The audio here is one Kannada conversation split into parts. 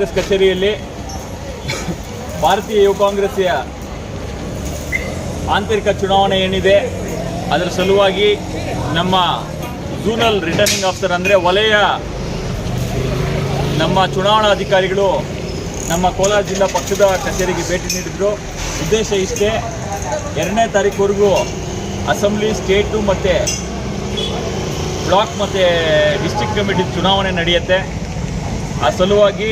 ಕಾಂಗ್ರೆಸ್ ಕಚೇರಿಯಲ್ಲಿ ಭಾರತೀಯ ಯುವ ಕಾಂಗ್ರೆಸ್ಸಿಯ ಆಂತರಿಕ ಚುನಾವಣೆ ಏನಿದೆ, ಅದರ ಸಲುವಾಗಿ ನಮ್ಮ ಝೂನಲ್ ರಿಟರ್ನಿಂಗ್ ಆಫೀಸರ್ ಅಂದರೆ ವಲಯ ನಮ್ಮ ಚುನಾವಣಾ ಅಧಿಕಾರಿಗಳು ನಮ್ಮ ಕೋಲಾರ ಜಿಲ್ಲಾ ಪಕ್ಷದ ಕಚೇರಿಗೆ ಭೇಟಿ ನೀಡಿದರು. ಉದ್ದೇಶ ಇಷ್ಟೇ, ಎರಡನೇ ತಾರೀಕುವರೆಗೂ ಅಸೆಂಬ್ಲಿ, ಸ್ಟೇಟು ಮತ್ತು ಬ್ಲಾಕ್ ಮತ್ತು ಡಿಸ್ಟಿಕ್ ಕಮಿಟಿ ಚುನಾವಣೆ ನಡೆಯುತ್ತೆ. ಆ ಸಲುವಾಗಿ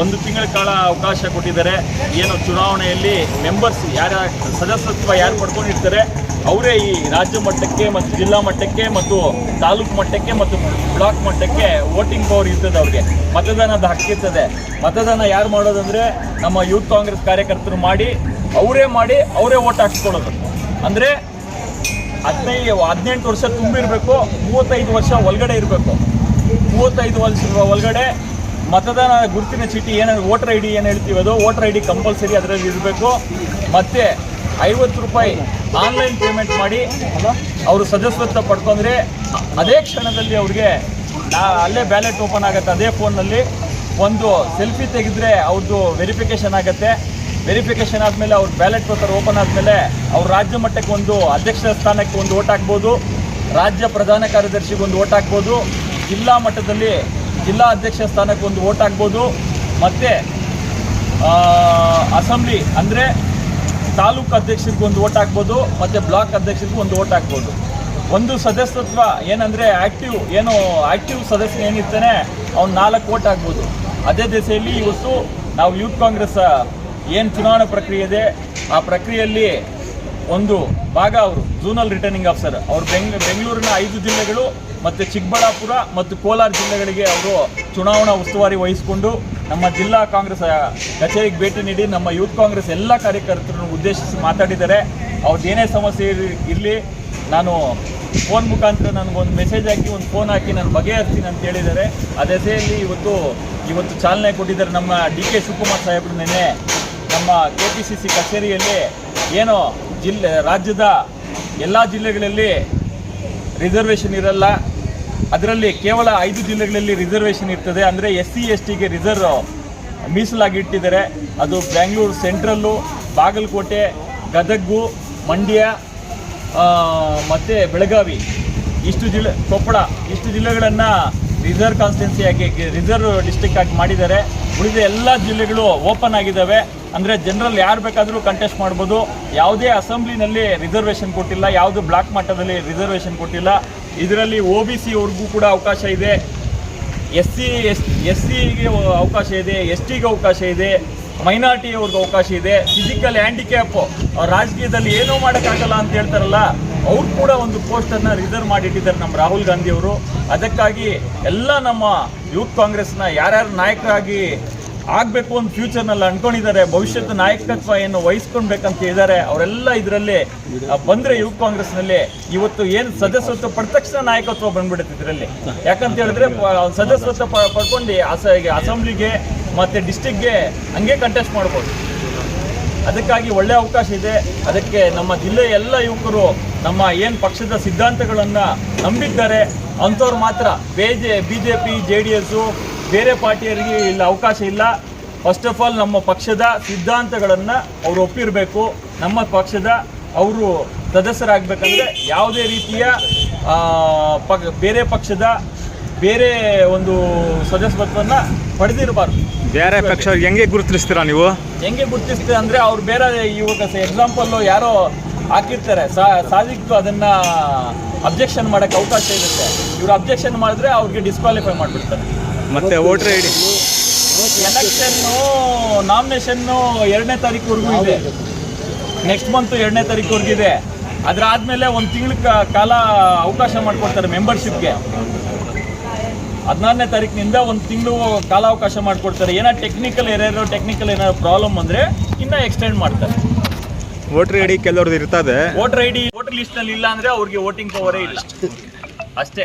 ಒಂದು ತಿಂಗಳ ಕಾಲ ಅವಕಾಶ ಕೊಟ್ಟಿದ್ದಾರೆ. ಏನು ಚುನಾವಣೆಯಲ್ಲಿ ಮೆಂಬರ್ಸ್ ಯಾರ ಸದಸ್ಯತ್ವ ಯಾರು ಪಡ್ಕೊಂಡಿರ್ತಾರೆ, ಅವರೇ ಈ ರಾಜ್ಯ ಮಟ್ಟಕ್ಕೆ ಮತ್ತು ಜಿಲ್ಲಾ ಮಟ್ಟಕ್ಕೆ ಮತ್ತು ತಾಲೂಕು ಮಟ್ಟಕ್ಕೆ ಮತ್ತು ಬ್ಲಾಕ್ ಮಟ್ಟಕ್ಕೆ ವೋಟಿಂಗ್ ಪವರ್ ಇರ್ತದೆ ಅವರಿಗೆ. ಮತದಾನದ ಹಕ್ಕಿರ್ತದೆ. ಮತದಾನ ಯಾರು ಮಾಡೋದಂದರೆ ನಮ್ಮ ಯೂತ್ ಕಾಂಗ್ರೆಸ್ ಕಾರ್ಯಕರ್ತರು ಮಾಡಿ, ಅವರೇ ಮಾಡಿ, ಅವರೇ ಓಟ್ ಹಾಕ್ಸ್ಕೊಳ್ಳೋದು. ಅಂದರೆ ಹದಿನೈದು, ಹದಿನೆಂಟು ವರ್ಷ ತುಂಬಿರಬೇಕು, ಮೂವತ್ತೈದು ವರ್ಷ ಒಳಗಡೆ ಇರಬೇಕು. ಮೂವತ್ತೈದು ವರ್ಷ ಒಳಗಡೆ ಮತದಾನ ಗುರುತಿನ ಚೀಟಿ ಏನಾದ್ರು ವೋಟರ್ ಐ ಡಿ ಏನು ಹೇಳ್ತೀವಿ ಅದು, ವೋಟರ್ ಐ ಡಿ ಕಂಪಲ್ಸರಿ ಅದರಲ್ಲಿ ಇರಬೇಕು. ಮತ್ತು ಐವತ್ತು ರೂಪಾಯಿ ಆನ್ಲೈನ್ ಪೇಮೆಂಟ್ ಮಾಡಿ ಅವರು ಸದಸ್ಯತ್ವ ಪಡ್ಕೊಂಡ್ರೆ ಅದೇ ಕ್ಷಣದಲ್ಲಿ ಅವ್ರಿಗೆ ಅಲ್ಲೇ ಬ್ಯಾಲೆಟ್ ಓಪನ್ ಆಗುತ್ತೆ ಅದೇ ಫೋನ್ನಲ್ಲಿ. ಒಂದು ಸೆಲ್ಫಿ ತೆಗೆದ್ರೆ ಅವ್ರದ್ದು ವೆರಿಫಿಕೇಷನ್ ಆಗುತ್ತೆ. ವೆರಿಫಿಕೇಷನ್ ಆದಮೇಲೆ ಅವ್ರ ಬ್ಯಾಲೆಟ್ ಪೇಪರ್ ಓಪನ್ ಆದಮೇಲೆ ಅವ್ರ ರಾಜ್ಯ ಮಟ್ಟಕ್ಕೆ ಒಂದು ಅಧ್ಯಕ್ಷ ಸ್ಥಾನಕ್ಕೆ ಒಂದು ಓಟ್ ಹಾಕ್ಬೋದು. ರಾಜ್ಯ ಪ್ರಧಾನ ಕಾರ್ಯದರ್ಶಿಗೆ ಒಂದು ಓಟ್ ಹಾಕ್ಬೋದು. ಜಿಲ್ಲಾ ಮಟ್ಟದಲ್ಲಿ ಜಿಲ್ಲಾ ಅಧ್ಯಕ್ಷ ಸ್ಥಾನಕ್ಕೆ ಒಂದು ಓಟ್ ಹಾಕ್ಬೋದು. ಮತ್ತು ಅಸೆಂಬ್ಲಿ ಅಂದರೆ ತಾಲೂಕು ಅಧ್ಯಕ್ಷರಿಗೊಂದು ಓಟ್ ಹಾಕ್ಬೋದು, ಮತ್ತು ಬ್ಲಾಕ್ ಅಧ್ಯಕ್ಷರಿಗೂ ಒಂದು ಓಟ್ ಹಾಕ್ಬೋದು. ಒಂದು ಸದಸ್ಯತ್ವ ಏನಂದರೆ ಆ್ಯಕ್ಟಿವ್ ಏನು ಆ್ಯಕ್ಟಿವ್ ಸದಸ್ಯ ಏನಿರ್ತಾನೆ, ಅವ್ನು ನಾಲ್ಕು ಓಟ್ ಆಗ್ಬೋದು ಅದೇ ದಿಸೆಯಲ್ಲಿ ಇವತ್ತು ನಾವು ಯೂತ್ ಕಾಂಗ್ರೆಸ್ ಏನು ಚುನಾವಣಾ ಪ್ರಕ್ರಿಯೆ ಇದೆ, ಆ ಪ್ರಕ್ರಿಯೆಯಲ್ಲಿ ಒಂದು ಭಾಗ ಅವರು ಝೂನಲ್ ರಿಟರ್ನಿಂಗ್ ಆಫೀಸರ್ ಅವರು ಬೆಂಗ್ ಬೆಂಗಳೂರಿನ ಐದು ಜಿಲ್ಲೆಗಳು ಮತ್ತು ಚಿಕ್ಕಬಳ್ಳಾಪುರ ಮತ್ತು ಕೋಲಾರ ಜಿಲ್ಲೆಗಳಿಗೆ ಅವರು ಚುನಾವಣಾ ಉಸ್ತುವಾರಿ ವಹಿಸಿಕೊಂಡು ನಮ್ಮ ಜಿಲ್ಲಾ ಕಾಂಗ್ರೆಸ್ ಕಚೇರಿಗೆ ಭೇಟಿ ನೀಡಿ ನಮ್ಮ ಯೂತ್ ಕಾಂಗ್ರೆಸ್ ಎಲ್ಲ ಕಾರ್ಯಕರ್ತರನ್ನು ಉದ್ದೇಶಿಸಿ ಮಾತಾಡಿದ್ದಾರೆ. ಅವ್ರದ್ದು ಏನೇ ಸಮಸ್ಯೆ ಇರಲಿ, ನಾನು ಫೋನ್ ಮುಖಾಂತರ ನನಗೊಂದು ಮೆಸೇಜ್ ಹಾಕಿ, ಒಂದು ಫೋನ್ ಹಾಕಿ ನಾನು ಬಗೆಹರಿಸ್ತೀನಿ ಅಂತ ಹೇಳಿದ್ದಾರೆ. ಆ ದೆಸೆಯಲ್ಲಿ ಇವತ್ತು ಇವತ್ತು ಚಾಲನೆ ಕೊಟ್ಟಿದ್ದಾರೆ ನಮ್ಮ ಡಿ ಕೆ ಶಿವಕುಮಾರ್ ಸಾಹೇಬ್ರು ನಿನ್ನೆ. ನಮ್ಮ ಕೆ ಪಿ ಸಿ ಸಿ ಕಚೇರಿಯಲ್ಲಿ ಏನು ಜಿಲ್ಲೆ, ರಾಜ್ಯದ ಎಲ್ಲ ಜಿಲ್ಲೆಗಳಲ್ಲಿ ರಿಸರ್ವೇಷನ್ ಇರಲ್ಲ. ಅದರಲ್ಲಿ ಕೇವಲ ಐದು ಜಿಲ್ಲೆಗಳಲ್ಲಿ ರಿಸರ್ವೇಷನ್ ಇರ್ತದೆ. ಅಂದರೆ ಎಸ್ ಸಿ, ಎಸ್ ಟಿಗೆ ರಿಸರ್ವ್ ಮೀಸಲಾಗಿ ಇಟ್ಟಿದ್ದಾರೆ. ಅದು ಬೆಂಗಳೂರು ಸೆಂಟ್ರಲ್ಲು ಬಾಗಲಕೋಟೆ ಗದಗ್ಗು ಮಂಡ್ಯ ಮತ್ತು ಬೆಳಗಾವಿ. ಇಷ್ಟು ಜಿಲ್ಲೆ ಕೊಪ್ಪಳ, ಇಷ್ಟು ಜಿಲ್ಲೆಗಳನ್ನು ರಿಸರ್ವ್ ಕಾನ್ಸ್ಟಿಟ್ಯೂನ್ಸಿಯಾಗಿ ರಿಸರ್ವ್ ಡಿಸ್ಟಿಕ್ ಆಗಿ ಮಾಡಿದ್ದಾರೆ. ಉಳಿದ ಎಲ್ಲ ಜಿಲ್ಲೆಗಳು ಓಪನ್ ಆಗಿದ್ದಾವೆ. ಅಂದರೆ ಜನರಲ್ ಯಾರು ಬೇಕಾದರೂ ಕಂಟೆಸ್ಟ್ ಮಾಡ್ಬೋದು. ಯಾವುದೇ ಅಸೆಂಬ್ಲಿನಲ್ಲಿ ರಿಸರ್ವೇಷನ್ ಕೊಟ್ಟಿಲ್ಲ. ಯಾವುದು ಬ್ಲಾಕ್ ಮಟ್ಟದಲ್ಲಿ ರಿಸರ್ವೇಷನ್ ಕೊಟ್ಟಿಲ್ಲ. ಇದರಲ್ಲಿ ಒ ಬಿ ಸಿ ಅವ್ರಿಗೂ ಕೂಡ ಅವಕಾಶ ಇದೆ. ಎಸ್ ಸಿ ಎಸ್ ಎಸ್ ಸಿಗೆ ಅವಕಾಶ ಇದೆ. ಎಸ್ ಟಿಗೆ ಅವಕಾಶ ಇದೆ. ಮೈನಾರಿಟಿ ಅವ್ರಿಗೆ ಅವಕಾಶ ಇದೆ. ಫಿಸಿಕಲ್ ಹ್ಯಾಂಡಿಕ್ಯಾಪ್ ರಾಜಕೀಯದಲ್ಲಿ ಏನೂ ಮಾಡೋಕ್ಕಾಗಲ್ಲ ಅಂತ ಹೇಳ್ತಾರಲ್ಲ ಅವ್ರು ಕೂಡ ಒಂದು ಪೋಸ್ಟನ್ನು ರಿಸರ್ವ್ ಮಾಡಿಟ್ಟಿದ್ದಾರೆ ನಮ್ಮ ರಾಹುಲ್ ಗಾಂಧಿ ಅವರು ಅದಕ್ಕಾಗಿ ಎಲ್ಲ ನಮ್ಮ ಯೂತ್ ಕಾಂಗ್ರೆಸ್ನ ಯಾರ್ಯಾರು ನಾಯಕರಾಗಿ ಆಗಬೇಕು ಅಂತ ಫ್ಯೂಚರ್ನಲ್ಲಿ ಅನ್ಕೊಂಡಿದ್ದಾರೆ, ಭವಿಷ್ಯದ ನಾಯಕತ್ವ ಏನು ವಹಿಸ್ಕೊಳ್ಬೇಕಂತ ಇದ್ದಾರೆ ಅವರೆಲ್ಲ ಇದರಲ್ಲಿ ಬಂದರೆ ಯುವ ಕಾಂಗ್ರೆಸ್ನಲ್ಲಿ ಇವತ್ತು ಏನು ಸದಸ್ಯತ್ವ ಪಡೆದ ತಕ್ಷಣ ನಾಯಕತ್ವ ಬಂದ್ಬಿಡುತ್ತೆ ಇದರಲ್ಲಿ. ಯಾಕಂತ ಹೇಳಿದ್ರೆ ಸದಸ್ಯತ್ವ ಪಡ್ಕೊಂಡು ಅಸ ಅಸೆಂಬ್ಲಿಗೆ ಮತ್ತು ಡಿಸ್ಟಿಕ್ಗೆ ಹಂಗೆ ಕಂಟೆಸ್ಟ್ ಮಾಡ್ಬೋದು. ಅದಕ್ಕಾಗಿ ಒಳ್ಳೆ ಅವಕಾಶ ಇದೆ. ಅದಕ್ಕೆ ನಮ್ಮ ಜಿಲ್ಲೆಯ ಎಲ್ಲ ಯುವಕರು ನಮ್ಮ ಏನು ಪಕ್ಷದ ಸಿದ್ಧಾಂತಗಳನ್ನು ನಂಬಿದ್ದಾರೆ ಅಂಥವ್ರು ಮಾತ್ರ. ಬೇಜೆ B J P J D S ಬೇರೆ ಪಾರ್ಟಿಯವರಿಗೆ ಇಲ್ಲಿ ಅವಕಾಶ ಇಲ್ಲ. ಫಸ್ಟ್ ಆಫ್ ಆಲ್ ನಮ್ಮ ಪಕ್ಷದ ಸಿದ್ಧಾಂತಗಳನ್ನು ಅವರು ಒಪ್ಪಿರಬೇಕು. ನಮ್ಮ ಪಕ್ಷದ ಅವರು ಸದಸ್ಯರಾಗಬೇಕಂದ್ರೆ ಯಾವುದೇ ರೀತಿಯ ಪಕ್ ಬೇರೆ ಪಕ್ಷದ ಬೇರೆ ಒಂದು ಸದಸ್ಯತ್ವವನ್ನು ಪಡೆದಿರಬಾರ್ದು. ಬೇರೆ ಪಕ್ಷ ಹೆಂಗೆ ಗುರುತಿಸ್ತೀರಾ ನೀವು? ಹೆಂಗೆ ಗುರುತಿಸ್ತೀರ ಅಂದರೆ ಅವ್ರು ಬೇರೆ ಇವಾಗ ಎಕ್ಸಾಂಪಲ್ಲು ಯಾರೋ ಹಾಕಿರ್ತಾರೆ. ಸಾಧಿಕ್ತು ಅದನ್ನ ಅಬ್ಜೆಕ್ಷನ್ ಮಾಡಕ್ಕೆ ಅವಕಾಶ ಇರುತ್ತೆ. ಇವ್ರು ಅಬ್ಜೆಕ್ಷನ್ ಮಾಡಿದ್ರೆ ಅವ್ರಿಗೆ ಡಿಸ್ಕ್ವಾಲಿಫೈ ಮಾಡಿಬಿಡ್ತಾರೆ. ಮತ್ತೆ voter I D election nomination ಎರಡನೇ ತಾರೀಕುವರೆಗೂ ಇದೆ. ನೆಕ್ಸ್ಟ್ ಮಂತ್ ಎರಡನೇ ತಾರೀಕುವರೆಗೂ ಇದೆ. ಅದಾದ್ಮೇಲೆ ಒಂದು ತಿಂಗಳ ಕಾಲ ಅವಕಾಶ ಮಾಡಿಕೊಡ್ತಾರೆ ಮೆಂಬರ್ಶಿಪ್ಗೆ ಹದಿನಾರನೇ ತಾರೀಕಿನಿಂದ ಒಂದು ತಿಂಗಳು ಕಾಲಾವಕಾಶ ಮಾಡಿಕೊಡ್ತಾರೆ. ಏನೋ ಟೆಕ್ನಿಕಲ್ ಏನಾದ್ರು ಟೆಕ್ನಿಕಲ್ ಏನಾದ್ರು ಪ್ರಾಬ್ಲಮ್ ಅಂದರೆ ಇನ್ನೂ ಎಕ್ಸ್ಟೆಂಡ್ ಮಾಡ್ತಾರೆ. ವೋಟರ್ ಐ ಡಿ ಕೆಲವ್ರದ್ದು ಇರ್ತದೆ. ವೋಟರ್ ಐ ಡಿ ವೋಟರ್ ಲಿಸ್ಟ್ನಲ್ಲಿ ಇಲ್ಲ ಅಂದ್ರೆ ಅವ್ರಿಗೆ ವೋಟಿಂಗ್ ಪವರೇ ಇಲ್ಲ. ಅಷ್ಟೇ.